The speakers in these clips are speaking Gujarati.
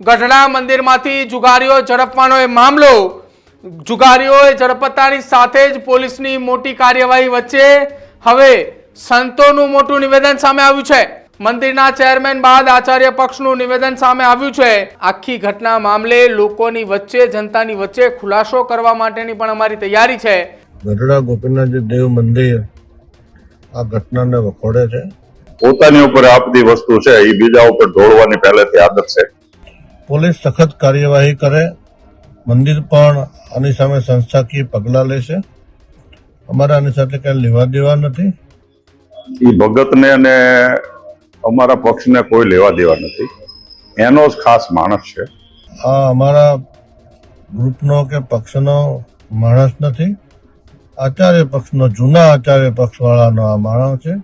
ગઢડા મંદિરમાંથી જુગારીઓ ઝડપવાનો એ મામલો. જુગારીઓએ ઝડપતાની સાથે જ પોલીસની મોટી કાર્યવાહી વચ્ચે હવે સંતોનું મોટું નિવેદન સામે આવ્યું છે. મંદિરના ચેરમેન બાદ આચાર્ય પક્ષનું નિવેદન સામે આવ્યું છે. આખી ઘટના મામલે લોકોની વચ્ચે જનતાની વચ્ચે ખુલાસો કરવા માટેની પણ અમારી તૈયારી છે. ગઢડા ગોપીનાથજી દેવ મંદિર આ ઘટનાને વખોડે છે. પોતાની ઉપર આપતી વસ્તુ છે એ બીજા ઉપર ઢોળવાની પહેલેથી આદત છે. પોલીસ સખત કાર્યવાહી કરે મંદિર પણ આની સામે સંસ્થાકીય પગલાં લેશે અમારે આની સાથે કઈ લેવા દેવા નથી. એ ભગતને અને અમારા પક્ષને કોઈ લેવા દેવા નથી. એનો જ ખાસ માણસ છે. આ અમારા ગ્રુપનો કે પક્ષનો માણસ નથી. આચાર્ય પક્ષનો જૂના આચાર્ય પક્ષવાળાનો આ માણસ છે.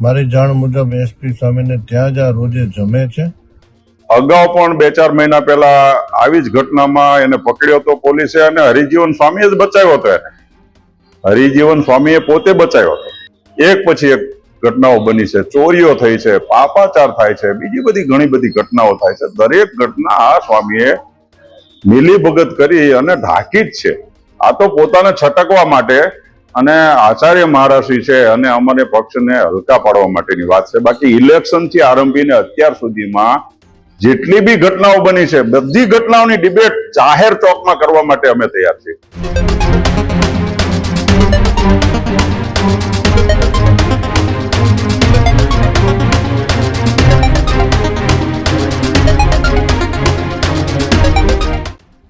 મારી જાણ મુજબ એસપી સ્વામીને ત્યાં જ આ રોજે જમે છે. અગાઉ પણ બે ચાર મહિના પહેલા આવી જ ઘટનામાં એને પકડ્યો હતો પોલીસે અને હરિજીવન સ્વામીએ જ બચાવ્યો હતો એને. હરિજીવન સ્વામીએ પોતે બચાવ્યો હતો. એક પછી એક ઘટનાઓ બની છે, ચોરીઓ થઈ છે, પાપાચાર થાય છે, બીજી બધી ઘણી બધી ઘટનાઓ થાય છે. દરેક ઘટના આ સ્વામીએ મિલીભગત કરી અને ઢાંકી જ છે. આ તો પોતાને છટકવા માટે અને આચાર્ય મહારાષ્ટ્રી છે અને અમારે પક્ષને હલકા પાડવા માટેની વાત છે. બાકી ઇલેક્શનથી આરંભીને અત્યાર સુધીમાં જેટલી બી ઘટનાઓ બની છે, બધી ઘટનાઓની ડિબેટ જાહેર ચોકમાં કરવા માટે અમે તૈયાર છીએ.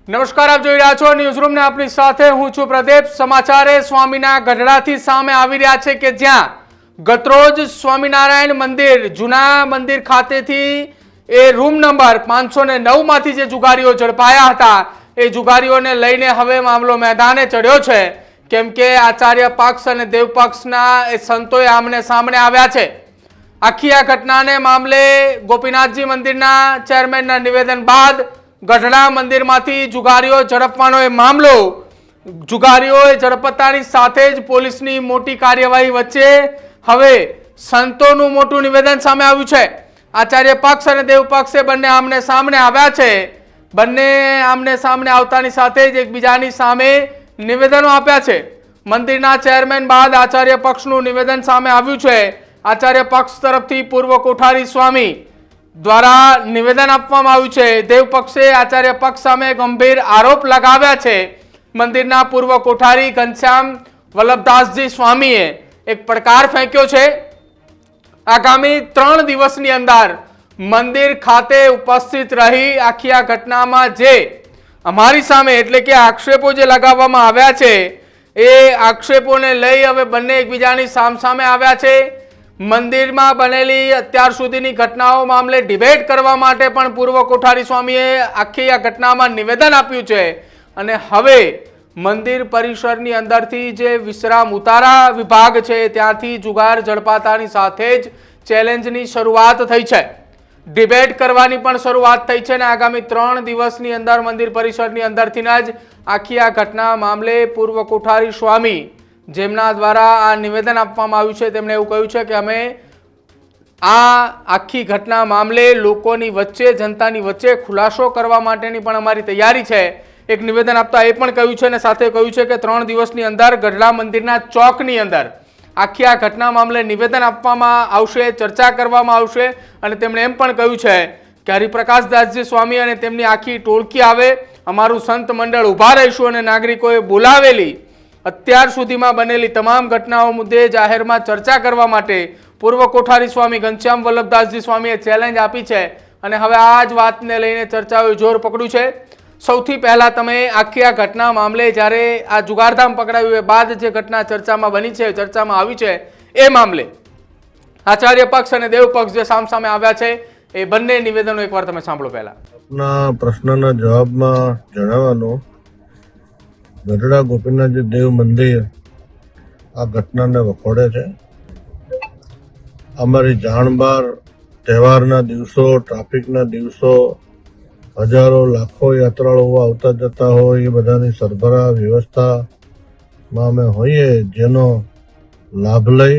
નમસ્કાર, આપ જોઈ રહ્યા છો ન્યૂઝ રૂમ ને આપની સાથે હું છું પ્રદીપ. સમાચારે સ્વામીના ગઢડાથી સામે આવી રહ્યા છે કે જ્યાં ગતરોજ સ્વામિનારાયણ મંદિર, જૂના મંદિર ખાતેથી એ રૂમ નંબર પાંચસો ને નવમાંથી જે જુગારીઓ ઝડપાયા હતા, એ જુગારીઓને લઈને હવે મામલો મેદાને ચડ્યો છે. કેમ કે આચાર્ય પક્ષ અને દેવ પક્ષના એ સંતોએ આમને સામને આવ્યા છે. આખી આ ઘટનાને મામલે ગોપીનાથજી મંદિરના ચેરમેનના નિવેદન બાદ ગઢડા મંદિરમાંથી જુગારીઓ ઝડપવાનો એ મામલો, જુગારીઓએ ઝડપતાની સાથે જ પોલીસની મોટી કાર્યવાહી વચ્ચે હવે સંતોનું મોટું નિવેદન સામે આવ્યું છે. આચાર્ય પક્ષ અને દેવ પક્ષે બંને આમને સામને આવ્યા છે. બંને આમને સામને આવતાની સાથે જ એકબીજાની સામે નિવેદનો આપ્યા છે. મંદિરના ચેરમેન બાદ આચાર્ય પક્ષનું નિવેદન સામે આવ્યું છે. આચાર્ય પક્ષ તરફથી પૂર્વ કોઠારી સ્વામી દ્વારા નિવેદન આપવામાં આવ્યું છે. દેવ પક્ષે આચાર્ય પક્ષ સામે ગંભીર આરોપ લગાવ્યા છે. મંદિરના પૂર્વ કોઠારી ઘનશ્યામ વલ્લભદાસજી સ્વામીએ એક પડકાર ફેંક્યો છે. આગામી ત્રણ દિવસની અંદર મંદિર ખાતે ઉપસ્થિત રહી આખી આ ઘટનામાં જે અમારી સામે એટલે કે આક્ષેપો જે લગાવવામાં આવ્યા છે, એ આક્ષેપોને લઈ હવે બંને એકબીજાની સામસામે આવ્યા છે. મંદિરમાં બનેલી અત્યાર સુધીની ઘટનાઓ મામલે ડિબેટ કરવા માટે પણ પૂર્વ કોઠારી સ્વામીએ આખી આ ઘટનામાં નિવેદન આપ્યું છે. અને હવે મંદિર પરિસરની અંદરથી જે વિશ્રામ ઉતારા વિભાગ છે, ત્યાંથી જુગાર ઝડપાતાની સાથે જ ચેલેન્જની શરૂઆત થઈ છે. ડિબેટ કરવાની પણ શરૂઆત થઈ છે ને આગામી ત્રણ દિવસની અંદર મંદિર પરિસરની અંદરથી જ આખી આ ઘટના મામલે પૂર્વ કોઠારી સ્વામી જેમના દ્વારા આ નિવેદન આપવામાં આવ્યું છે, તેમણે એવું કહ્યું છે કે અમે આ આખી ઘટના મામલે લોકોની વચ્ચે, જનતાની વચ્ચે ખુલાસો કરવા માટેની પણ અમારી તૈયારી છે. એક નિવેદન આપતા એ પણ કહ્યું છે અને સાથે કહ્યું છે કે ત્રણ દિવસની અંદર ગઢડા મંદિરના ચોકની અંદર આખી આ ઘટના મામલે નિવેદન આપવામાં આવશે, ચર્ચા કરવામાં આવશે અને તેમણે એમ પણ કહ્યું છે કે હરિપ્રકાશદાસજી સ્વામી અને તેમની આખી ટોળકી આવે, અમારું સંત મંડળ ઊભા રહીશું અને નાગરિકોએ બોલાવેલી, અત્યાર સુધીમાં બનેલી તમામ ઘટનાઓ મુદ્દે જાહેરમાં ચર્ચા કરવા માટે પૂર્વ કોઠારી સ્વામી ઘનશ્યામ વલ્લભદાસજી સ્વામીએ ચેલેન્જ આપી છે અને હવે આ જ વાતને લઈને ચર્ચાઓએ જોર પકડ્યું છે. સૌથી પહેલાં તમે આખી આ ઘટના મામલે જ્યારે આ જુગારધામ પકડાયું એ બાદ જે ઘટના ચર્ચામાં બની છે, ચર્ચામાં આવી છે, એ મામલે આચાર્ય પક્ષ અને દેવ પક્ષ જે સામસામે આવ્યા છે, એ બંને નિવેદનો એકવાર તમે સાંભળો પહેલા. આપના પ્રશ્નના જવાબમાં જણાવવાનું, ગઢડા ગોપીનાથ દેવ મંદિર આ ઘટનાને વખોડે છે. અમારી જાણ બહાર તહેવારના દિવસો, ટ્રાફિકના દિવસો હજારો લાખો યાત્રાળુઓ આવતા જતા હોય, એ બધાની સરભરા વ્યવસ્થામાં અમે હોઈએ, જેનો લાભ લઈ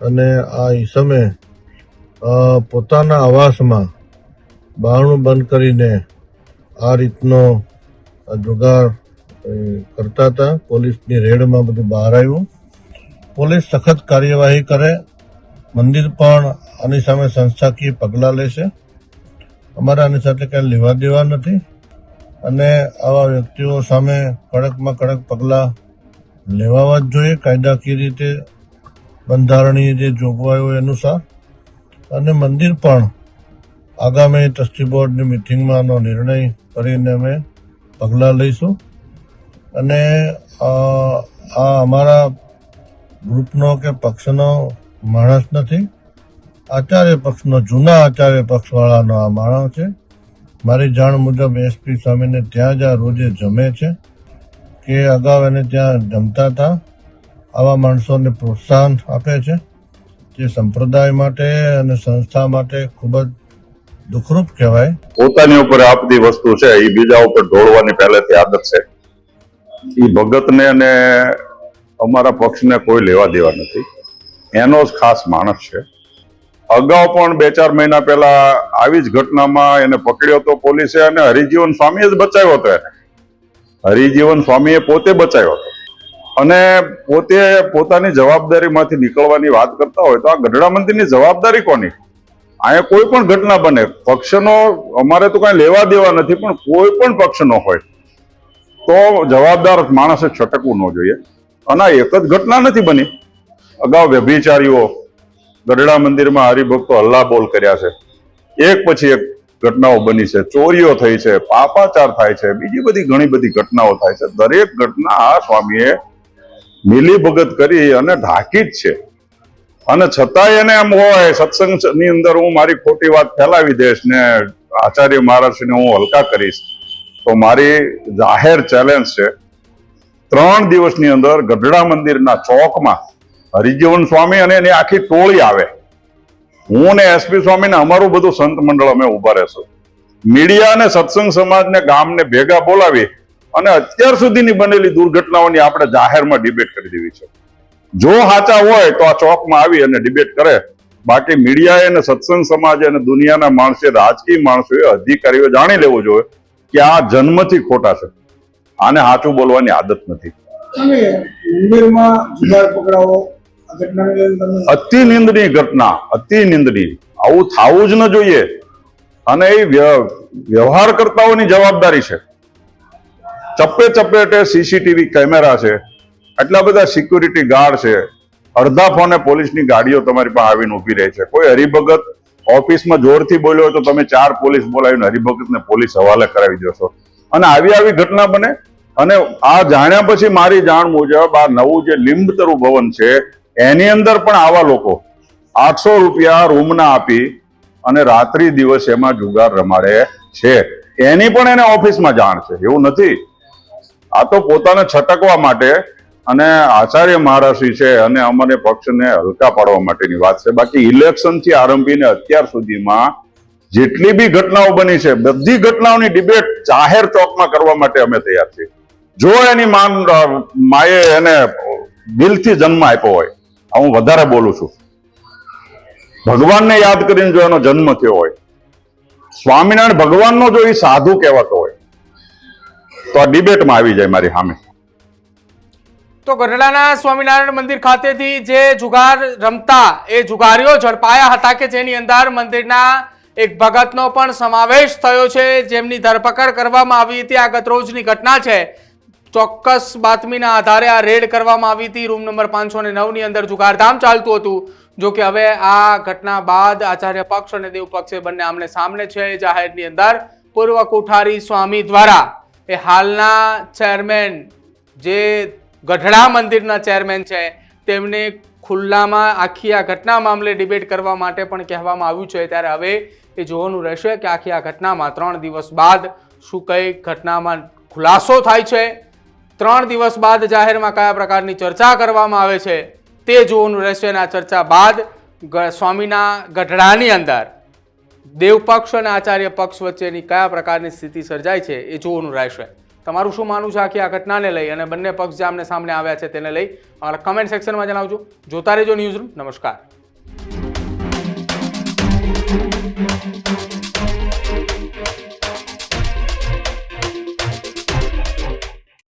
અને આ ઈસમે પોતાના આવાસમાં બારણું બંધ કરીને આ રીતનો જુગાર કરતા હતા. પોલીસની રેડમાં બધું બહાર આવ્યું. પોલીસ સખત કાર્યવાહી કરે. મંદિર પણ આની સામે સંસ્થાકીય પગલાં લેશે. અમારે આની સાથે કાંઈ લેવા દેવા નથી. અને આવા વ્યક્તિઓ સામે કડકમાં કડક પગલાં લેવાવા જ જોઈએ. કાયદાકીય રીતે બંધારણીય જે જોગવાઈઓ અનુસાર. અને મંદિર પણ આગામી ટ્રસ્ટી બોર્ડની મિટિંગમાં નિર્ણય કરીને અમે પગલાં લઈશું. અને આ અમારા ગ્રુપનો કે પક્ષનો માણસ નથી. આચાર્ય પક્ષનો જૂના આચાર્ય પક્ષવાળાનો આ માણસ છે. મારી જાણ મુજબ એસપી સ્વામીને ત્યાં જ આ રોજે જમે છે કે અગાઉ એને ત્યાં જમતા હતા. આવા માણસોને પ્રોત્સાહન આપે છે જે સંપ્રદાય માટે અને સંસ્થા માટે ખૂબ જ દુઃખરૂપ કહેવાય. પોતાની ઉપર આપતી વસ્તુ છે એ બીજા ઉપર ઢોળવાની પહેલેથી આદત છે. એ ભગતને અને અમારા પક્ષને કોઈ લેવા દેવા નથી. એનો જ ખાસ માણસ છે. અગાઉ પણ બે ચાર મહિના પહેલા આવી જ ઘટનામાં એને પકડ્યો હતો પોલીસે અને હરિજીવન સ્વામીએ જ બચાવ્યો હતો એને. હરિજીવન સ્વામીએ પોતે બચાવ્યો હતો. અને પોતે પોતાની જવાબદારીમાંથી નીકળવાની વાત કરતા હોય તો આ ગઢડા મંદિરની જવાબદારી કોની? અહીંયા કોઈ પણ ઘટના બને. પક્ષનો અમારે તો કાંઈ લેવા દેવા નથી, પણ કોઈ પણ પક્ષનો હોય તો જવાબદાર માણસે છટકવું ન જોઈએ. અને એક જ ઘટના નથી બની. અગાઉ વ્યભિચારીઓ ગઢડા મંદિરમાં હરિભક્તો હલ્લા બોલ કર્યા છે. એક પછી એક ઘટનાઓ બની છે. ચોરીઓ થઈ છે, પાપાચાર થાય છે, બીજી બધી ઘણી બધી ઘટનાઓ થાય છે. દરેક ઘટના આ સ્વામીએ મિલી ભગત કરી અને ઢાંકી જ છે. અને છતાંય એને એમ હોય, સત્સંગની અંદર હું મારી ખોટી વાત ફેલાવી દઈશ ને આચાર્ય મહારાજને હું હલકા કરીશ, તો મારી જાહેર ચેલેન્જ છે. ત્રણ દિવસની અંદર ગઢડા મંદિરના ચોકમાં હરિજીવન સ્વામી અને એની આખી ટોળી આવે. હું ને એસપી સ્વામી ને અમારું બધું સંત મંડળ અમે ઊભા રહેશું. મીડિયા અને સત્સંગ સમાજને ગામને ભેગા બોલાવી અને અત્યાર સુધીની બનેલી દુર્ઘટનાઓની આપણે જાહેરમાં ડિબેટ કરી દેવી છે. જો સાચા હોય તો આ ચોકમાં આવી અને ડિબેટ કરે. બાકી મીડિયાએ અને સત્સંગ સમાજ અને દુનિયાના માણસે, રાજકીય માણસોએ અધિકારીઓ જાણી લેવું જોઈએ કે આ જન્મથી ખોટા છે. આને સાચું બોલવાની આદત નથી. મંદિરમાં પકડાવો અતિ નિંદની ઘટના, અતિ નિંદની આવું થવું જ ન જોઈએ. અને એ વ્ય- વ્યવહાર જવાબદારી છે. ચપ્પે ચપ્પેટે સીસીટીવી કેમેરા છે આટલા બધા સિક્યુરિટી ગાર્ડ છે. અડધા ફોને પોલીસની ગાડીઓ તમારી પાસે આવીને ઊભી રહે છે. કોઈ હરિભગત ઓફિસમાં જોરથી બોલ્યો તો તમે ચાર પોલીસ બોલાવીને હરિભગતને પોલીસ હવાલે કરાવી દો છો અને આવી આવી ઘટના બને. અને આ જાણ્યા પછી મારી જાણ મુજબ આ નવું જે લીંબતરુ ભવન છે એની અંદર પણ આવા લોકો આઠસો રૂપિયા રૂમના આપી અને રાત્રિ દિવસ એમાં જુગાર રમાડે છે. એની પણ એને ઓફિસમાં જાણ છે. એવું નથી. આ તો પોતાને છટકવા માટે અને આચાર્ય મહારાષ્ટ્રી છે અને અમારે પક્ષને હલકા પાડવા માટેની વાત છે. બાકી ઇલેક્શનથી આરંભીને અત્યાર સુધીમાં જેટલી બી ઘટનાઓ બની છે, બધી ઘટનાઓની ડિબેટ જાહેર ચોકમાં કરવા માટે અમે તૈયાર છીએ. જો એની માન, માએ એને દિલથી જન્મ આપ્યો હોય હું વધારે બોલું છું. ભગવાનને યાદ કરીને જો એનો જન્મ થયો હોય, સ્વામિનારાયણ ભગવાનનો જો એ સાધુ કહેવાતો હોય, તો આ ડિબેટમાં આવી જાય મારી સામે. તો ગઢડાના સ્વામિનારાયણ મંદિર ખાતેથી જે જુગાર રમતા એ જુગારીઓ ઝડપાયા હતા કે જેની અંદર મંદિરના એક ભગતનો પણ સમાવેશ થયો છે, જેમની ધરપકડ કરવામાં આવી હતી. આ ગતરોજની ઘટના છે. ચોક્કસ બાતમીના આધારે આ રેડ કરવામાં આવી હતી. રૂમ નંબર પાંચસો ને નવની અંદર જુગારધામ ચાલતું હતું. જો કે હવે આ ઘટના બાદ આચાર્ય પક્ષ અને દેવ પક્ષે બંને આમને સામને છે. જાહેરની અંદર પૂર્વ કોઠારી સ્વામી દ્વારા એ હાલના ચેરમેન જે ગઢડા મંદિરના ચેરમેન છે, તેમને ખુલ્લામાં આખી આ ઘટના મામલે ડિબેટ કરવા માટે પણ કહેવામાં આવ્યું છે. ત્યારે હવે એ જોવાનું રહેશે કે આખી આ ઘટનામાં ત્રણ દિવસ બાદ શું કઈ ઘટનામાં ખુલાસો થાય છે. ત્રણ દિવસ બાદ જાહેરમાં કયા પ્રકારની ચર્ચા કરવામાં આવે છે તે જોવાનું રહેશે અને આ ચર્ચા બાદ સ્વામીના ગઢડાની અંદર દેવપક્ષ અને આચાર્ય પક્ષ વચ્ચેની કયા પ્રકારની સ્થિતિ સર્જાય છે એ જોવાનું રહેશે. તમારું શું માનવું છે આખી આ ઘટનાને લઈ અને બંને પક્ષ જે આમને સામને આવ્યા છે તેને લઈ કમેન્ટ સેક્શનમાં જણાવજો. જોતા રહેજો ન્યૂઝ રૂમ નમસ્કાર.